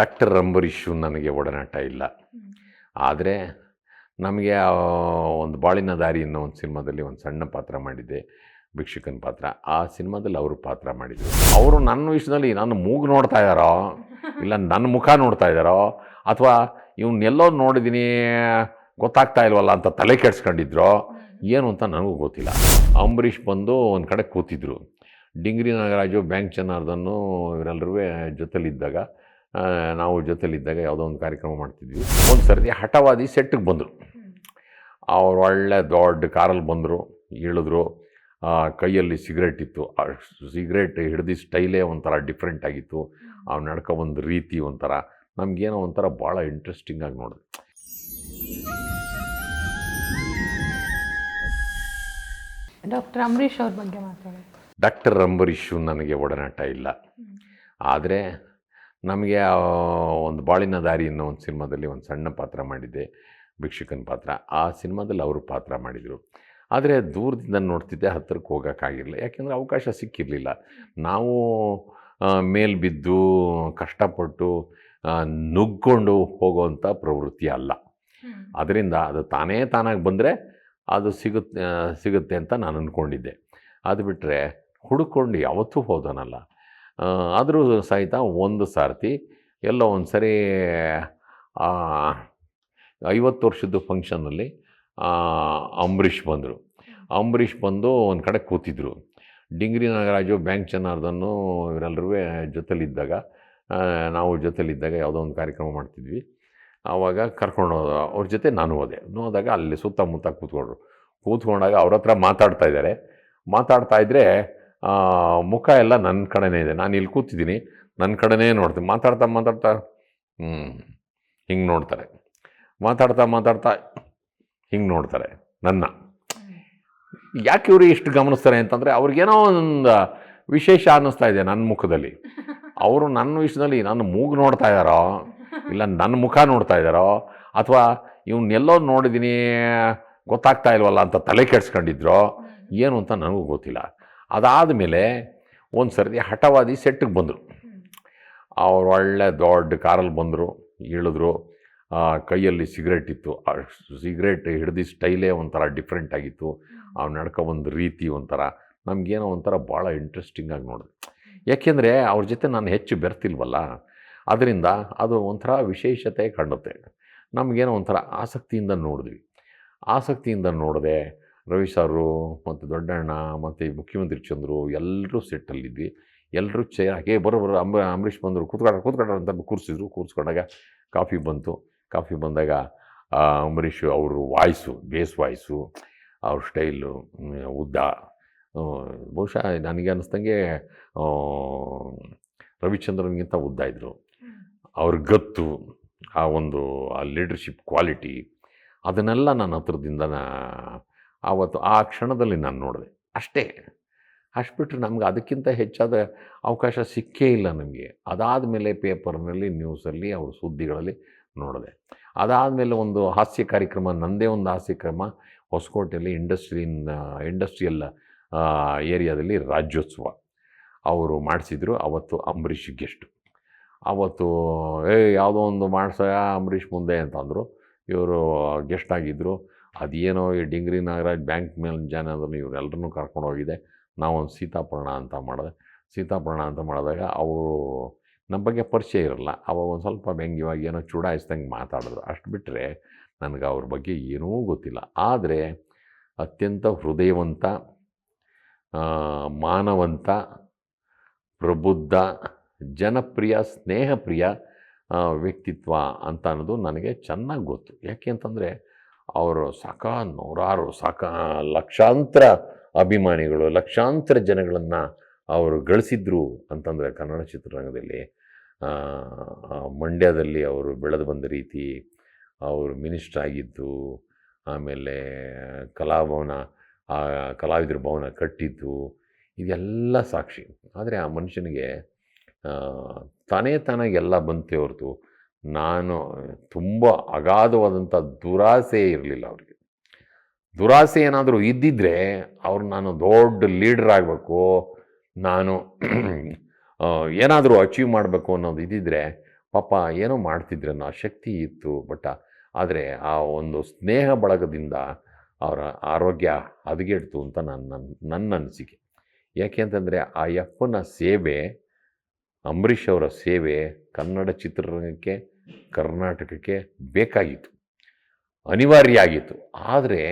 Doctor Ambareesh ನನಗೆ ಒಡನಾಟ ಇಲ್ಲ. ಆದರೆ ನಮಗೆ ಒಂದು ಬಾಳಿನ ದಾರಿ ಅನ್ನೋ ಒಂದು ಸಿನಿಮಾದಲ್ಲಿ ಒಂದು ಸಣ್ಣ ಪಾತ್ರ ಮಾಡಿದ್ದೆ, ಭಿಕ್ಷುಕನ ಪಾತ್ರ. ಆ ಸಿನಿಮಾದಲ್ಲಿ ಅವರು ಪಾತ್ರ ಮಾಡಿದರು. ಅವರು ನನ್ನ ವಿಷಯದಲ್ಲಿ ನನ್ನ ಮೂಗು ನೋಡ್ತಾ ಇದ್ದಾರೋ, ಇಲ್ಲ ನನ್ನ ಮುಖ ನೋಡ್ತಾ ಇದ್ದಾರೋ, ಅಥವಾ ಇವನ್ನೆಲ್ಲೋ ನೋಡಿದ್ದೀನಿ ಗೊತ್ತಾಗ್ತಾ ಇಲ್ವಲ್ಲ ಅಂತ ತಲೆ ಕೆಡ್ಸ್ಕೊಂಡಿದ್ರು, ಏನು ಅಂತ ನನಗೂ ಗೊತ್ತಿಲ್ಲ. ಅಂಬರೀಷ್ ಬಂದು ಒಂದು ಕಡೆ ಕೂತಿದ್ರು. ಡಿಂಗ್ರಿ ನಾಗರಾಜು, ಬ್ಯಾಂಕ್ ಜನಾರ್ದನ್ನು ಇವರೆಲ್ಲರೂ ಜೊತೆಲಿದ್ದಾಗ ನಾವು ಜೊತೆಲಿದ್ದಾಗ ಯಾವುದೋ ಒಂದು ಕಾರ್ಯಕ್ರಮ ಮಾಡ್ತಿದ್ವಿ. ಒಂದು ಸರ್ತಿ ಹಠವಾದಿ ಸೆಟ್ಟಿಗೆ ಬಂದರು. ಅವ್ರು ಒಳ್ಳೆ ದೊಡ್ಡ ಕಾರಲ್ಲಿ ಬಂದರು ಇಳಿದ್ರು ಆ, ಕೈಯಲ್ಲಿ ಸಿಗರೇಟ್ ಇತ್ತು. ಆ ಸಿಗರೇಟ್ ಹಿಡ್ದು ಸ್ಟೈಲೇ ಒಂಥರ ಡಿಫ್ರೆಂಟ್ ಆಗಿತ್ತು. ಅವ್ನು ನಡ್ಕೊ ಒಂದು ರೀತಿ ಒಂಥರ. ನಮಗೇನೋ ಒಂಥರ ಭಾಳ ಇಂಟ್ರೆಸ್ಟಿಂಗ್ ಆಗಿ ನೋಡಿದೆ. ಡಾಕ್ಟರ್ ಅಂಬರೀಶ್ ಅವ್ರ ಬಗ್ಗೆ ಮಾತಾಡೋದು ಡಾಕ್ಟರ್ ಅಂಬರೀಷು ನನಗೆ ಒಡನಾಟ ಇಲ್ಲ. ಆದರೆ ನಮಗೆ ಒಂದು ಬಾಳಿನ ದಾರಿ ಅನ್ನೋ ಒಂದು ಸಿನಿಮಾದಲ್ಲಿ ಒಂದು ಸಣ್ಣ ಪಾತ್ರ ಮಾಡಿದ್ದೆ ಭಿಕ್ಷುಕನ ಪಾತ್ರ. ಆ ಸಿನಿಮಾದಲ್ಲಿ ಅವರು ಪಾತ್ರ ಮಾಡಿದರು. ಆದರೆ ದೂರದಿಂದ ನೋಡ್ತಿದ್ದೆ ಹತ್ತಿರಕ್ಕೆ ಹೋಗೋಕ್ಕಾಗಿರಲಿಲ್ಲ. ಯಾಕೆಂದರೆ ಅವಕಾಶ ಸಿಕ್ಕಿರಲಿಲ್ಲ. ನಾವು ಮೇಲ್ ಬಿದ್ದು ಕಷ್ಟಪಟ್ಟು ನುಗ್ಗೊಂಡು ನುಗ್ಕೊಂಡು ಹೋಗೋವಂಥ ಪ್ರವೃತ್ತಿ ಅಲ್ಲ. ಅದರಿಂದ ಅದು ತಾನೇ ತಾನಾಗಿ ಬಂದರೆ ಅದು ಸಿಗುತ್ತೆ ಸಿಗುತ್ತೆ ಅಂತ ನಾನು ಅಂದ್ಕೊಂಡಿದ್ದೆ ಅದು ಬಿಟ್ಟರೆ ಹುಡುಕೊಂಡು ಯಾವತ್ತೂ ಹೋದನಲ್ಲ. ಆದರೂ ಸಹಿತ ಒಂದು ಸಾರ್ತಿ ಎಲ್ಲೋ ಒಂದು ಸರಿ ಐವತ್ತು ವರ್ಷದ ಫಂಕ್ಷನಲ್ಲಿ ಅಂಬರೀಷ್ ಬಂದರು. ಅಂಬರೀಷ್ ಬಂದು ಒಂದು ಕಡೆ ಕೂತಿದ್ರು. ಡಿಂಗ್ರಿ ನಾಗರಾಜು, ಬ್ಯಾಂಕ್ ಜನಾರ್ದನ್ನು ಇವರೆಲ್ಲರೂ ಜೊತೆಲಿದ್ದಾಗ ನಾವು ಜೊತೆಲಿದ್ದಾಗ ಯಾವುದೋ ಒಂದು ಕಾರ್ಯಕ್ರಮ ಮಾಡ್ತಿದ್ವಿ. ಆವಾಗ ಕರ್ಕೊಂಡು ಹೋದ, ಅವ್ರ ಜೊತೆ ನಾನು ಹೋದೆ. ಹೋದಾಗ ಅಲ್ಲಿ ಸುತ್ತಮುತ್ತ ಕೂತ್ಕೊಂಡ್ರು. ಕೂತ್ಕೊಂಡಾಗ ಅವ್ರ ಹತ್ರ ಮಾತಾಡ್ತಾ ಇದ್ದಾರೆ. ಮಾತಾಡ್ತಾ ಇದ್ದರೆ ಮುಖ ಎಲ್ಲ ನನ್ನ ಕಡೆನೇ ಇದೆ. ನಾನು ಇಲ್ಲಿ ಕೂತಿದ್ದೀನಿ. ನನ್ನ ಕಡೆನೇ ನೋಡ್ತೀನಿ. ಮಾತಾಡ್ತಾ ಮಾತಾಡ್ತಾ ಹ್ಞೂ ಹಿಂಗೆ ನೋಡ್ತಾರೆ. ಮಾತಾಡ್ತಾ ಮಾತಾಡ್ತಾ ಹಿಂಗೆ ನೋಡ್ತಾರೆ. ನನ್ನ. ಯಾಕೆ ಇವರು ಇಷ್ಟು ಗಮನಿಸ್ತಾರೆ ಅಂತಂದರೆ ಅವ್ರಿಗೇನೋ ಒಂದು ವಿಶೇಷ ಅನ್ನಿಸ್ತಾ ಇದೆ ನನ್ನ ಮುಖದಲ್ಲಿ. ಅವರು ನನ್ನ ವಿಷಯದಲ್ಲಿ ನನ್ನ ಮೂಗು ನೋಡ್ತಾ ಇದ್ದಾರೋ ಇಲ್ಲ ನನ್ನ ಮುಖ ನೋಡ್ತಾ ಇದ್ದಾರೋ ಅಥವಾ ಇವನ್ನೆಲ್ಲೋ ನೋಡಿದ್ದೀನಿ ಗೊತ್ತಾಗ್ತಾ ಇಲ್ವಲ್ಲ ಅಂತ ತಲೆ ಕೆಡ್ಸ್ಕೊಂಡಿದ್ರೋ, ಏನು ಅಂತ ನನಗೂ ಗೊತ್ತಿಲ್ಲ. ಅದಾದ ಮೇಲೆ ಒಂದು ಸರ್ತಿ ಹಠವಾದಿ ಸೆಟ್ಟಿಗೆ ಬಂದರು. ಅವ್ರು ಒಳ್ಳೆ ದೊಡ್ಡ ಕಾರಲ್ಲಿ ಬಂದರು ಇಳಿದ್ರು ಕೈಯಲ್ಲಿ ಸಿಗರೇಟ್ ಇತ್ತು. ಆ ಸಿಗರೇಟ್ ಹಿಡ್ದು ಸ್ಟೈಲೇ ಒಂಥರ ಡಿಫ್ರೆಂಟ್ ಆಗಿತ್ತು. ಅವ್ನು ನಡ್ಕೊ ಒಂದು ರೀತಿ ಒಂಥರ. ನಮಗೇನೋ ಒಂಥರ ಭಾಳ ಇಂಟ್ರೆಸ್ಟಿಂಗ್ ಆಗಿ ನೋಡಿದೆ. ಯಾಕೆಂದರೆ ಅವ್ರ ಜೊತೆ ನಾನು ಹೆಚ್ಚು ಬೆರ್ತಿಲ್ವಲ್ಲ, ಅದರಿಂದ ಅದು ಒಂಥರ ವಿಶೇಷತೆ ಕಾಣುತ್ತೆ. ನಮಗೇನೋ ಒಂಥರ ಆಸಕ್ತಿಯಿಂದ ನೋಡಿದ್ವಿ. ಆಸಕ್ತಿಯಿಂದ ನೋಡಿದೆ ರವಿ ಸಾರು ಮತ್ತು ದೊಡ್ಡಣ್ಣ ಮತ್ತು ಮುಖ್ಯಮಂತ್ರಿ ಚಂದ್ರು ಎಲ್ಲರೂ ಸೆಟ್ಟಲ್ಲಿದ್ವಿ ಎಲ್ಲರೂ ಚೇ ಹಾಗೆ ಬರೋ ಬರೋ ಅಂಬ ಅಂಬರೀಷ್ ಬಂದರು ಕೂತ್ಕೊಂಡ ಕೂತ್ಕೊಂಡ್ರೆ ಅಂತ ಕೂರಿಸಿದ್ರು. ಕೂರಿಸ್ಕೊಂಡಾಗ ಕಾಫಿ ಬಂತು. ಕಾಫಿ ಬಂದಾಗ ಅಂಬರೀಷು ಅವರು ವಾಯ್ಸು ಬೇಸ್ ವಾಯ್ಸು ಅವ್ರ ಸ್ಟೈಲು ಉದ್ದ ಬಹುಶಃ ನನಗೆ ಅನ್ನಿಸ್ದಂಗೆ ರವಿಚಂದ್ರನಿಗಿಂತ ರವಿಚಂದ್ರನ್ಗಿಂತ ಉದ್ದ ಇದ್ದರು ಅವ್ರ ಗತ್ತು, ಆ ಒಂದು, ಆ ಲೀಡರ್ಶಿಪ್ ಕ್ವಾಲಿಟಿ ಅದನ್ನೆಲ್ಲ ನನ್ನ ಹತ್ರದಿಂದ ನಾ- ಆವತ್ತು ಆ ಕ್ಷಣದಲ್ಲಿ ನಾನು ನೋಡಿದೆ. ಅಷ್ಟೇ. ಅಷ್ಟು ಬಿಟ್ಟರೆ ನಮ್ಗೆ ಅದಕ್ಕಿಂತ ಹೆಚ್ಚಾದ ಅವಕಾಶ ಸಿಕ್ಕೇ ಇಲ್ಲ ನಮಗೆ. ಅದಾದ ಮೇಲೆ ಪೇಪರ್ನಲ್ಲಿ, ನ್ಯೂಸಲ್ಲಿ, ಅವ್ರ ಸುದ್ದಿಗಳಲ್ಲಿ ನೋಡಿದೆ. ಅದಾದಮೇಲೆ ಒಂದು ಹಾಸ್ಯ ಕಾರ್ಯಕ್ರಮ ನನ್ನದೇ ಒಂದು ಹಾಸ್ಯ ಕ್ರಮ ಹೊಸಕೋಟೆಯಲ್ಲಿ ಇಂಡಸ್ಟ್ರಿನ್, ಇಂಡಸ್ಟ್ರಿಯಲ್ ಏರಿಯಾದಲ್ಲಿ ರಾಜ್ಯೋತ್ಸವ. ಅವರು ಮಾಡಿಸಿದ್ರು. ಅವತ್ತು ಅಂಬರೀಷ್ ಗೆಸ್ಟು. ಅವತ್ತು ಏ ಯಾವುದೋ ಒಂದು ಮಾಡಿಸ ಅಂಬರೀಷ್ ಮುಂದೆ ಅಂತಂದರು. ಇವರು ಗೆಸ್ಟ್ ಆಗಿದ್ದರು ಅದೇನೋ ಈ ಡಿಂಗ್ರಿ ನಾಗರಾಜ್ ಬ್ಯಾಂಕ್ ಮೇಲೆ ಜನ ಅದನ್ನು ಇವರೆಲ್ಲರನ್ನೂ ಕರ್ಕೊಂಡು ಹೋಗಿದೆ. ನಾವೊಂದು ಸೀತಾಪರ್ಣ ಅಂತ ಮಾಡಿದೆ. ಸೀತಾಪರ್ಣ ಅಂತ ಮಾಡಿದಾಗ ಅವರು ನಮ್ಮ ಬಗ್ಗೆ ಪರಿಚಯ ಇರಲ್ಲ. ಅವಾಗ ಒಂದು ಸ್ವಲ್ಪ ವ್ಯಂಗ್ಯವಾಗಿ ಏನೋ ಚೂಡಾಯಿಸ್ದಂಗೆ ಮಾತಾಡಿದ್ರು. ಅಷ್ಟು ಬಿಟ್ಟರೆ ನನಗೆ ಅವ್ರ ಬಗ್ಗೆ ಏನೂ ಗೊತ್ತಿಲ್ಲ. ಆದರೆ ಅತ್ಯಂತ ಹೃದಯವಂತ ಮಾನವಂತ, ಪ್ರಬುದ್ಧ, ಜನಪ್ರಿಯ, ಸ್ನೇಹಪ್ರಿಯ ವ್ಯಕ್ತಿತ್ವ ಅಂತ ಅನ್ನೋದು ನನಗೆ ಚೆನ್ನಾಗಿ ಗೊತ್ತು. ಯಾಕೆ ಅಂತಂದರೆ ಅವರು ಸಾಕ, ನೂರಾರು ಸಾಕ ಲಕ್ಷಾಂತರ ಅಭಿಮಾನಿಗಳು, ಲಕ್ಷಾಂತರ ಜನಗಳನ್ನು ಅವರು ಗಳಿಸಿದ್ರು ಅಂತಂದರೆ ಕನ್ನಡ ಚಿತ್ರರಂಗದಲ್ಲಿ. ಮಂಡ್ಯದಲ್ಲಿ ಅವರು ಬೆಳೆದು ಬಂದ ರೀತಿ ಅವರು ಮಿನಿಸ್ಟರ್ ಆಗಿದ್ದು, ಆಮೇಲೆ ಕಲಾಭವನ, ಆ ಕಲಾವಿದರ ಭವನ ಕಟ್ಟಿದ್ದು, ಇದೆಲ್ಲ ಸಾಕ್ಷಿ. ಆದರೆ ಆ ಮನುಷ್ಯನಿಗೆ ತಾನೇ ತಾನಾಗಿ ಎಲ್ಲ ಬಂತೆ ಹೊರತು ನಾನು, ತುಂಬ ಅಗಾಧವಾದಂಥ ದುರಾಸೆ ಇರಲಿಲ್ಲ ಅವರಿಗೆ. ದುರಾಸೆ ಏನಾದರೂ ಇದ್ದಿದ್ದರೆ ಅವ್ರು ನಾನು ದೊಡ್ಡ ಲೀಡರ್ ಆಗಬೇಕು, ನಾನು ಏನಾದರೂ ಅಚೀವ್ ಮಾಡಬೇಕು ಅನ್ನೋದು ಇದ್ದಿದ್ದರೆ ಪಾಪ ಏನೋ ಮಾಡ್ತಿದ್ರೇನೋ ಆ ಶಕ್ತಿ ಇತ್ತು, ಬಟ್ ಆದರೆ ಆ ಒಂದು ಸ್ನೇಹ ಬಳಗದಿಂದ ಅವರ ಆರೋಗ್ಯ ಹದಗೆಡ್ತು ಅಂತ ನನ್ನ ನನ್ನ ನನ್ನ ಅನಿಸಿಕೆ. ಯಾಕೆ ಅಂತಂದರೆ ಆ ಯಪ್ಪನ ಸೇವೆ ಅಂಬರೀಷ್ ಅವರ ಸೇವೆ ಕನ್ನಡ ಚಿತ್ರರಂಗಕ್ಕೆ, ಕರ್ನಾಟಕಕ್ಕೆ ಬೇಕಾಗಿತ್ತು ಅನಿವಾರ್ಯ ಆಗಿತ್ತು ಆದರೆ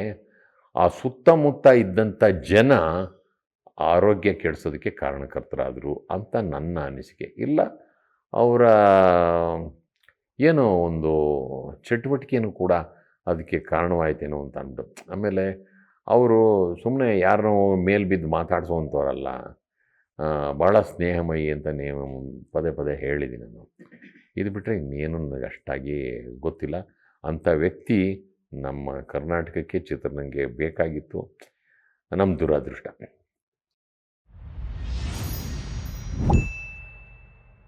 ಆ ಸುತ್ತಮುತ್ತ ಇದ್ದಂಥ ಜನ ಆರೋಗ್ಯ ಕೆಡಿಸೋದಕ್ಕೆ ಕಾರಣಕರ್ತರಾದರು ಅಂತ ನನ್ನ ಅನಿಸಿಕೆ. ಇಲ್ಲ, ಅವರ ಏನೋ ಒಂದು ಚಟುವಟಿಕೆಯೂ ಕೂಡ ಅದಕ್ಕೆ ಕಾರಣವಾಯ್ತೇನೋ ಅಂತ ಅಂದ್ಬಿಟ್ಟು. ಆಮೇಲೆ ಅವರು ಸುಮ್ಮನೆ ಯಾರನ್ನೋ ಮೇಲೆ ಬಿದ್ದು ಮಾತಾಡ್ಸೋವಂಥವ್ರಲ್ಲ ಭಾಳ ಸ್ನೇಹಮಯಿ ಅಂತ ನೀವು ಪದೇ ಪದೇ ಹೇಳಿದ್ದೀನಿ ನಾನು. ಇದು ಬಿಟ್ಟರೆ ಇನ್ನೇನು ನನಗೆ ಅಷ್ಟಾಗಿ ಗೊತ್ತಿಲ್ಲ. ಅಂಥ ವ್ಯಕ್ತಿ ನಮ್ಮ ಕರ್ನಾಟಕಕ್ಕೆ ಚಿತ್ರರಂಗಕ್ಕೆ ಬೇಕಾಗಿತ್ತು. ನಮ್ಮ ದುರದೃಷ್ಟ.